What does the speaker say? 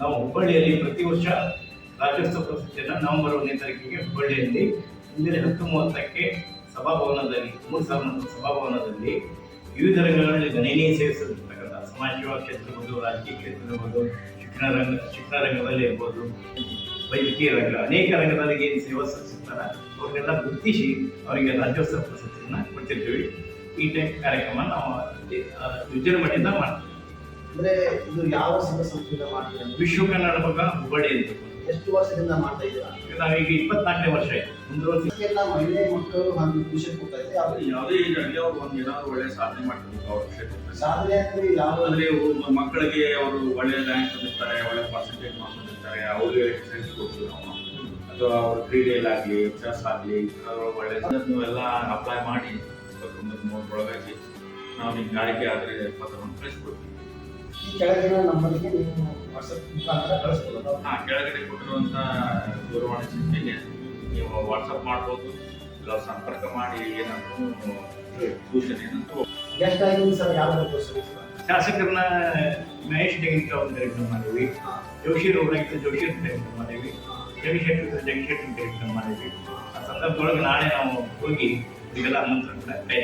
ನಾವು ಹುಬ್ಬಳ್ಳಿಯಲ್ಲಿ ಪ್ರತಿ ವರ್ಷ ರಾಜ್ಯೋತ್ಸವ ಪ್ರಶಸ್ತಿಯನ್ನು ನವೆಂಬರ್ ಒಂದನೇ ತಾರೀಕಿಗೆ ಹುಬ್ಬಳ್ಳಿಯಲ್ಲಿ ಮುಂಜಾನೆ ಹತ್ತು ಮೂವತ್ತಕ್ಕೆ ಸಭಾಭವನದಲ್ಲಿ, ಮೂರು ಸಾವಿರದ ಸಭಾಭವನದಲ್ಲಿ ವಿವಿಧ ರಂಗಗಳಲ್ಲಿ ಗಣನೀಯ ಸೇರಿಸಿರ್ತಕ್ಕಂಥ ಸಮಾಜ ಸೇವಾ ಕ್ಷೇತ್ರ ಇರ್ಬೋದು ರಾಜಕೀಯ ಕ್ಷೇತ್ರ ಇರ್ಬೋದು ಶಿಕ್ಷಣ ರಂಗ, ಶಿಕ್ಷಣ ರಂಗದಲ್ಲಿ ಇರ್ಬೋದು, ವೈದ್ಯಕೀಯ ರಂಗ, ಅನೇಕ ರಂಗದಲ್ಲಿ ಏನು ಸೇವಾ ಸಲ್ಲಿಸುತ್ತಾರ, ಅವ್ರಿಗೆಲ್ಲ ಗುರುತಿಸಿ ಅವರಿಗೆ ರಾಜ್ಯೋತ್ಸವ ಪ್ರಶಸ್ತಿಯನ್ನು ಕೊಡ್ತಿರ್ತೀವಿ. ಈ ಟೈಪ್ ಕಾರ್ಯಕ್ರಮ ನಾವು ವಿಜೃಂಭಣೆಯಿಂದ ಮಾಡ್ತೀವಿ. ಅಂದ್ರೆ ಇದು ಯಾವ ಸಂಘ ಸಂಸ್ಥೆಯಿಂದ ಮಾಡ್ತೀರಾ? ವಿಶ್ವ ಕನ್ನಡ ಮಗ ಹುಬ್ಬಳ್ಳಿ ಅಂತ ಎಷ್ಟು ವರ್ಷದಿಂದ ಮಾಡ್ತಾ ಇದ್ದೀರಾ? ನಾವೀಗ ಇಪ್ಪತ್ನಾಲ್ಕನೇ ವರ್ಷ ಇದಕ್ಕೆಲ್ಲ ಮಹಿಳೆ ಮಕ್ಕಳು ಒಂದು ಖುಷಿ ಕೊಡ್ತಾ ಇದೆ ಅದು ಯಾವುದೇ ಈಗ ಅಲ್ಲಿ ಅವರು ಒಂದು ಏನಾದ್ರು ಒಳ್ಳೆ ಸಾಧನೆ ಮಾಡ್ತಿರ್ಬೇಕು ಅವ್ರ ಕ್ಷೇತ್ರದಲ್ಲಿ ಸಾಧನೆ ಅಂದ್ರೆ ಯಾವ ಅಂದ್ರೆ ಮಕ್ಕಳಿಗೆ ಅವರು ಒಳ್ಳೆ ರ್ಯಾಂಕ್ ತಂದಿರ್ತಾರೆ ಒಳ್ಳೆ ಪರ್ಸೆಂಟೇಜ್ ಮಾಡ್ಕೊಂಡಿರ್ತಾರೆ ಅವ್ರಿಗೆ ಎಕ್ಸ್ಪೀರಿಯನ್ಸ್ ಕೊಡ್ತೀವಿ ನಾವು. ಅಥವಾ ಅವ್ರ ಕ್ರೀಡೆಯಲ್ಲಾಗಲಿ ಚೆಸ್ ಆಗಲಿ ಒಳ್ಳೆ ನೀವೆಲ್ಲ ಅಪ್ಲೈ ಮಾಡಿ ಇಪ್ಪತ್ತೊಂಬತ್ತು ಒಳಗಾಗಿ ನಾವು ನಿಮ್ಗೆ ಆಯ್ಕೆ ಆದರೆ ಪತ್ರವನ್ನು ಕಳಿಸ್ಕೊಡ್ತೀವಿ ಈ ಕೆಳಗಿನ ನಂಬರ್ಗೆ ನೀವು ವಾಟ್ಸಪ್ ಮುಖಾಂತರ ಕಳಿಸ್ಬೋದು. ಹಾಂ ಕೆಳಗಡೆ ಕೊಟ್ಟಿರುವಂತ ದೂರವಾಣಿ ಸಂಖ್ಯೆಗೆ ನೀವು ವಾಟ್ಸಪ್ ಮಾಡ್ಬೋದು. ಇಲ್ಲ ಸಂಪರ್ಕ ಮಾಡಿ ಏನಾದರೂ ಸೂಚನೆಯನ್ನು ಆಗಿ ಸರ್ ಯಾವ ತೋರಿಸ್ತೀವಿ ಸರ್? ಶಾಸಕರನ್ನ ಮಹೇಶ್ ಡೆಗಿಂತ ಒಂದು ಕಾರ್ಯಕ್ರಮ ಮಾಡೀವಿ ಜೋಶಿ ರೋಗಿತ ಜೋಶಿ ಅಂತ ಕಾರ್ಯಕ್ರಮ ಮಾಡೀವಿ ಜಗಶೆಟ್ಟಿ ಜಗಶೆಟ್ಟಿ ಕಾರ್ಯಕ್ರಮ ಮಾಡೀವಿ ಆ ಸಂದರ್ಭದೊಳಗೆ ನಾಳೆ ನಾವು ಹೋಗಿ ಇದೆಲ್ಲ ಆಮಂತ್ರಣ ಕೈ